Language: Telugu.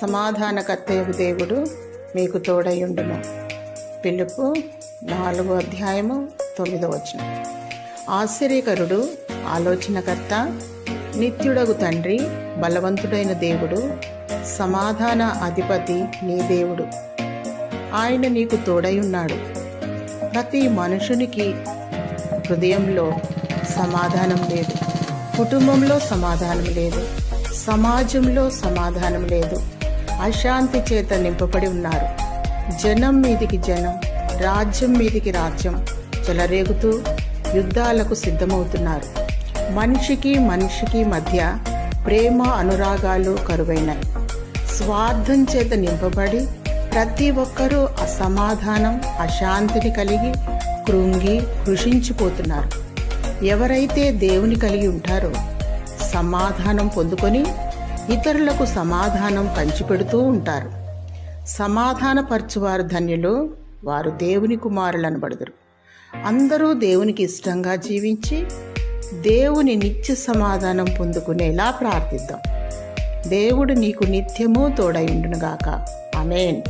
సమాధానకర్తయగు దేవుడు మీకు తోడయుండును. పిలుపు నాలుగో అధ్యాయము తొమ్మిదో వచనం. ఆశ్చర్యకరుడు ఆలోచనకర్త నిత్యుడగు తండ్రి బలవంతుడైన దేవుడు సమాధాన అధిపతి నీ దేవుడు. ఆయన నీకు తోడయున్నాడు. ప్రతి మనుషునికి హృదయంలో సమాధానం లేదు. కుటుంబంలో సమాధానం లేదు. సమాజంలో సమాధానం లేదు. అశాంతి చేత నింపబడి ఉన్నారు. జనం మీదికి జనం రాజ్యం మీదికి రాజ్యం చెలరేగుతూ యుద్ధాలకు సిద్ధమవుతున్నారు. మనిషికి మనిషికి మధ్య ప్రేమ అనురాగాలు కరువైనాయి స్వార్థం చేత నింపబడి ప్రతి ఒక్కరూ అసమాధానం అశాంతిని కలిగి కృంగి కృషించిపోతున్నారు. ఎవరైతే దేవుని కలిగి ఉంటారో సమాధానం పొందుకొని ఇతరులకు సమాధానం పంచిపెడుతూ ఉంటారు. సమాధానపరచువారు ధన్యులు వారు దేవుని కుమారులను పడుదురు అందరూ దేవునికి ఇష్టంగా జీవించి దేవుని నిత్య సమాధానం పొందుకునేలా ప్రార్థిద్దాం. దేవుడు నీకు నిత్యము తోడయుండునుగాక అమేన్